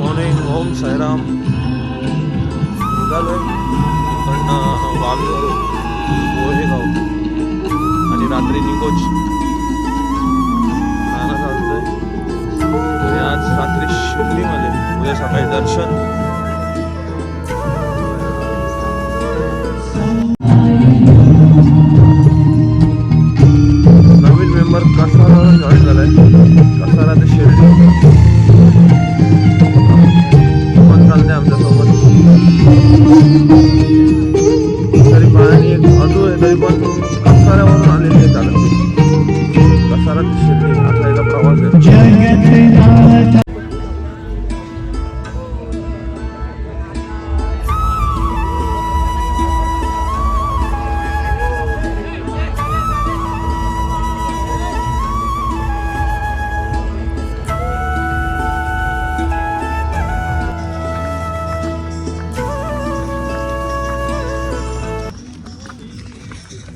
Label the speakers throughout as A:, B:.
A: Morning Om Sairam निघालोय पण वाघेवरून बोहेगाव आणि रात्री निकोच नाना चालतोय आज रात्री शिर्डीमध्ये उद्या सकाळी दर्शन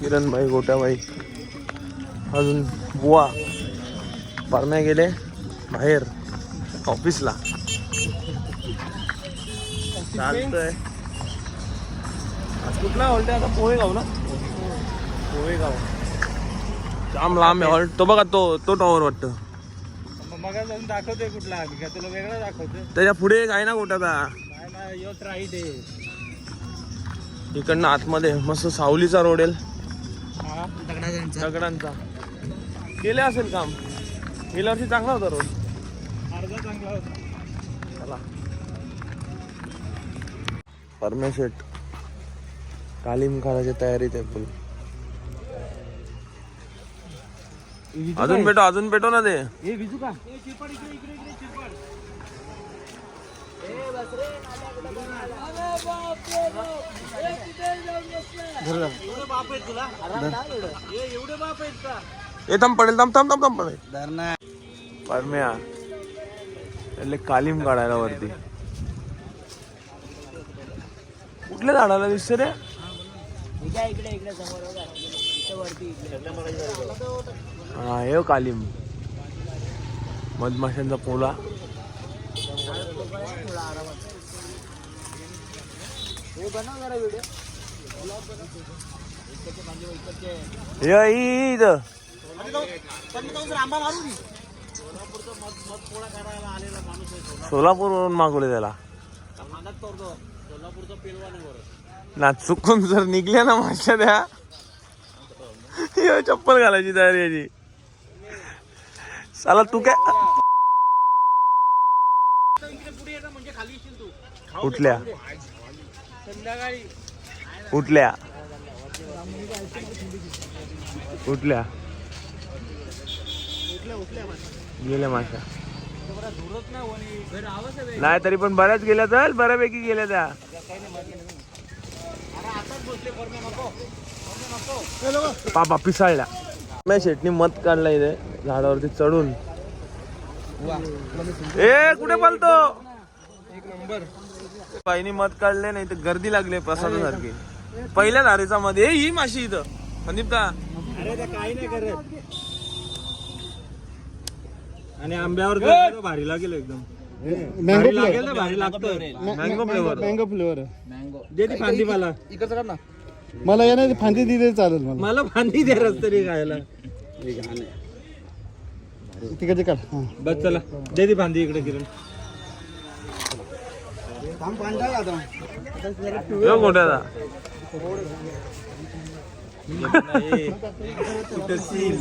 A: કિરણભાઈ ગોટાભાઈ અર્જુન બુઆ परण्या गेले बाहेर ऑफिसला. चालतंय. आज कुठला हॉल्ट आहे आता पोहेगाव ना? पोहेगाव. जाम लांब आहे हॉल्ट तो बघा तो तो टॉवर वाटतं.
B: मग जाऊन दाखवतोय कुठला आम्ही. का तुला वेगळा दाखवतोय?
A: त्याच्या पुढे एक आहे ना
B: नाही राईट आहे.
A: इकडनं आतमध्ये. मस्त सावलीचा रोड
B: हा? दगडाचा
A: दगडांचा. केले असेल काम? गेल्या वर्षी चांगला होता रोड
B: अर्धा चांगला होता.
A: चला. परमेशेट तालीम करायची तयारीत आहे फुल. अजून पेटो अजून पेटो ना ते.
B: हे विजू का? एवढे बाप आहेत तुला ए, एवढे बाप आहेत का
A: ए थांब पडेल थांब थांब थांब थांब पडेल.
B: धरणा
A: परम्या त्याले कालीम काढायला वरती कुठल्या झाडाला दिसत रे। हा हे कालीम। मधमाशांचा पोला
B: हे
A: इथं सोलापूरवरून मागवले त्याला. ना चुकून जर निघल्या ना माश्या त्या. चप्पल घालायची तयारी याची साला तू काय उठल्या. उठल्या. उठल्या. गेल्या
B: धुरत नाही
A: तरी पण बऱ्याच गेल्या चल बऱ्यापैकी गेल्या त्या.
B: अरे आताच बसले फॉर्मे नको. फॉर्मे नको.
A: पापा पिसाळल्या. मी शेटनी मत काढला इथे झाडावरती चढून. ए कुठे पलतो?
B: एक नंबर.
A: बाईनी मत काढले नाही तर गर्दी लागली प्रसादासारखी. पहिल्या धारेचा मध्ये ए, ही माशी इथं. संदीप का
B: काही नाही करत. आणि आंब्यावर जर भारी लागेल एकदम. भारी लागेल ना भारी लागतं.
A: मँगो फ्लेवर
C: मँगो फ्लेवर
B: दे ती फांदी मला.
C: मला या नाही फांदी दिली चालेल मला.
B: मला फांदी द्या रस्त्याने खायला.
C: तिकडचे काढ. हा.
B: बस चला. दे ती फांदी इकडे किरण.
A: यो गोट्याचा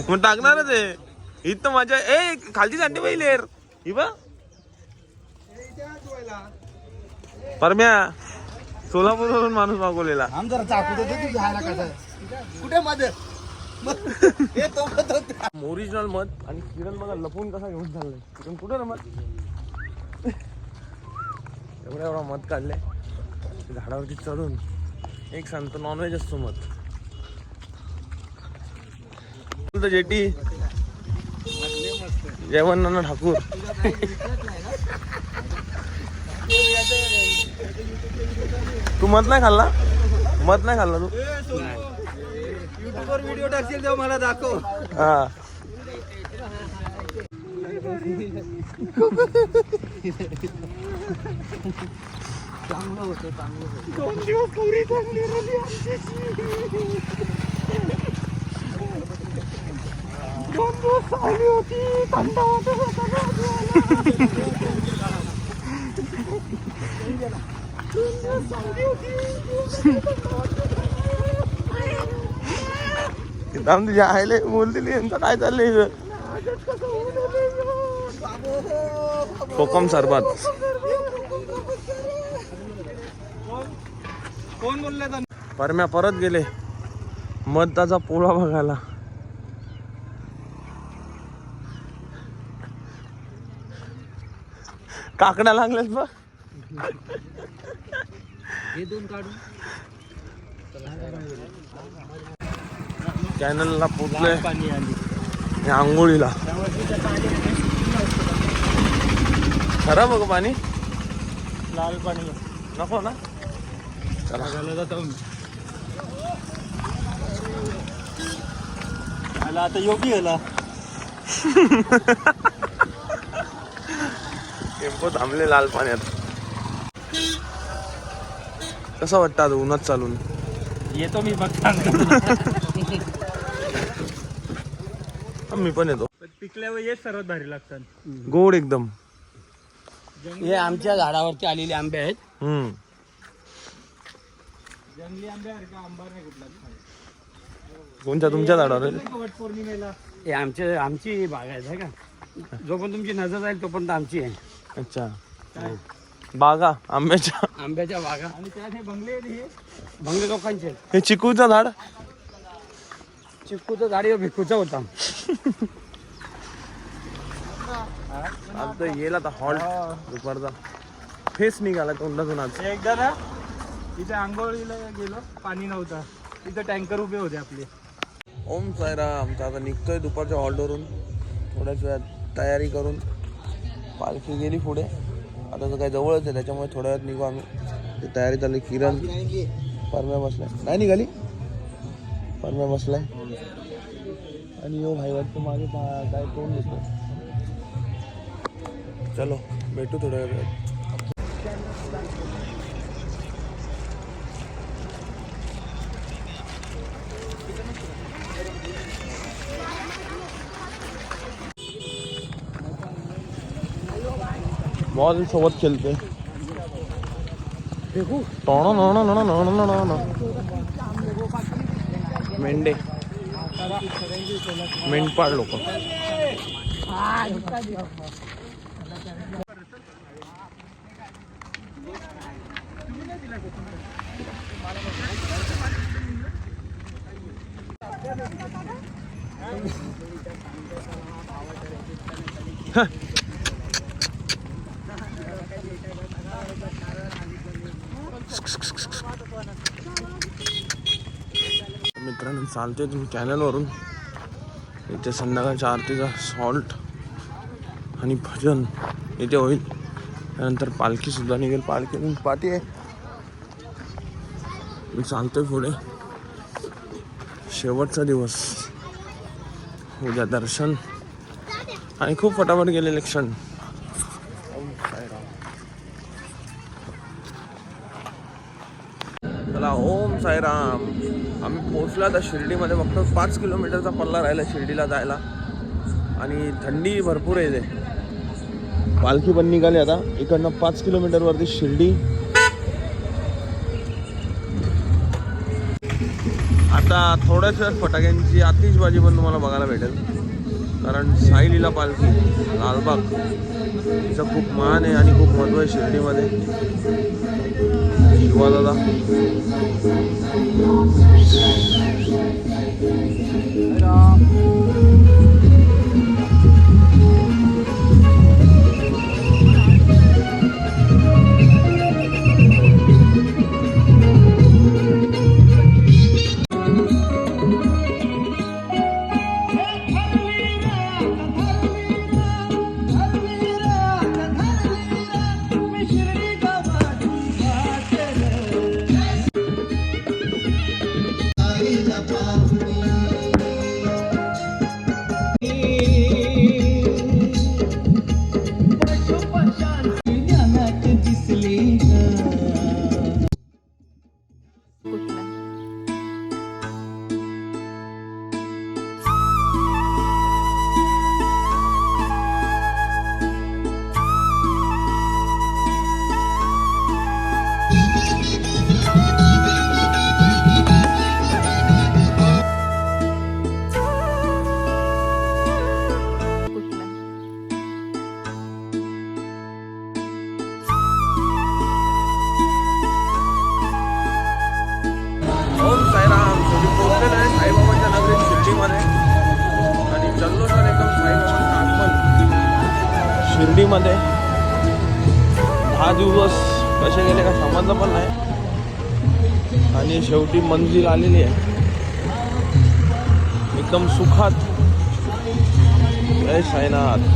A: मग टाकणारच आहे? इथं माझ्या ए खालची सांडी पाहिली ही बा परम्या सोलापूरवरून माणूस मागवलेला.
C: आम जरा चाकू देते की घ्यायला कसं कुठे मध्ये?
A: ओरिजिनल मत आणि किरण बघा लपून कसा घेऊन चाललाय. किरण कुठे ना मत? एवढा एवढा मत काढले. झाडावरती चढून. एक सांगतो नॉनव्हेज असतो मत. जेटी जेवण नाना ठाकूर. तू मत नाही खाल्ला? मत नाही खाल्ला तू?
B: युट्यूबवर व्हिडिओ टाकशील तेव्हा मला दाखव
A: हा थांब तुझ्या आईले बोलतील यांचं काय चाललंय? कोकम सरबत.
B: कोण बोलले तर?
A: परम्या परत गेले. मधाचा पोळा बघायला. काकड्या लागल्यात बघ.
B: हे
A: कॅनलला पोचलोय हे आंघोळीला. खरं बघ पाणी.
B: लाल पाणी.
A: नको ना. चला.
B: आता योगी आला.
A: टेम्पो थांबले लाल पाण्यात. कसं वाटतं आता उन्हात चालून?
B: येतो मी बघता
A: मी पण येतो.
B: पिकल्यावर हेच सर्वात भारी लागतात.
A: गोड एकदम.
D: हे आमच्या झाडावरती आलेले आंबे आहेत.
A: हम्म.
B: जंगली आंब्यासारखा आंबा नाही कुठला.
A: कोणत्या तुमच्या झाडावर आहे?
B: वट पौर्णिमेला.
D: हे आमचे आमची बाग आहे है का? जो पण तुमची नजर जाईल तोपर्यंत आमची आहे.
A: अच्छा. बागा आंब्याच्या.
D: आंब्याच्या बागा.
B: आणि त्यात हे बंगले आहेत हे.
D: भंगले लोकांचे आहेत.
A: हे चिकूचं झाड?
D: चिक्कूचं झाडी भिकूचा होता.
A: आता येईल आता हॉल्ट दुपारचा. फेस निघाला तोंडातून आज.
B: एकदा ना तिथे आंघोळीला गेलो पाणी नव्हता. तिथे टँकर उभे होते आपले.
A: ओम सायराम आमचा आता निघतोय दुपारच्या हॉल्टवरून थोड्याच वेळात तयारी करून. पालखी गेली पुढे. आता तर काय जवळच आहे त्याच्यामुळे थोड्या वेळात निघू आम्ही. तयारी चालली किरण परम्या बसलाय. नाही निघाली? परम्या बसलाय. आणि यो भाई वाटतं मागे काय कोण दिसतो चलो भेटू थोड्या वेळात. बॉल सोबत खेळते. मेंढे। मेंढपाळ लोक। मित्रांनो चालतोय तुम्ही कॅनलवरून इथे संध्याकाळच्या आरतीचा सॉल्ट आणि भजन इथे होईल. त्यानंतर पालखी सुद्धा निघेल. पालखी पाठी आहे. मी चालतोय पुढे. शेवटचा दिवस. उद्या दर्शन. आणि खूप फटाफट गेलेले क्षण चला ओम साईराम. आम्ही पोहोचलो आता शिर्डीमध्ये. फक्त पाच किलोमीटरचा पल्ला राहिला शिर्डीला जायला. आणि थंडी भरपूर आहे पालखी पण निघाली आता. इकडनं पाच किलोमीटरवरती शिर्डी. आता थोड्याच वेळात फटाक्यांची आतिषबाजी पण तुम्हाला बघायला भेटेल. कारण साईलीला पालखी लालबाग. तिचं खूप मान आहे आणि खूप महत्त्व आहे शिर्डीमध्ये. शिवाला Shri शिर्डीमध्ये दहा दिवस कसे गेले का समजलं पण नाही. आणि शेवटी मंजिल आलेली आहे. एकदम सुखात. जय साईनाथ.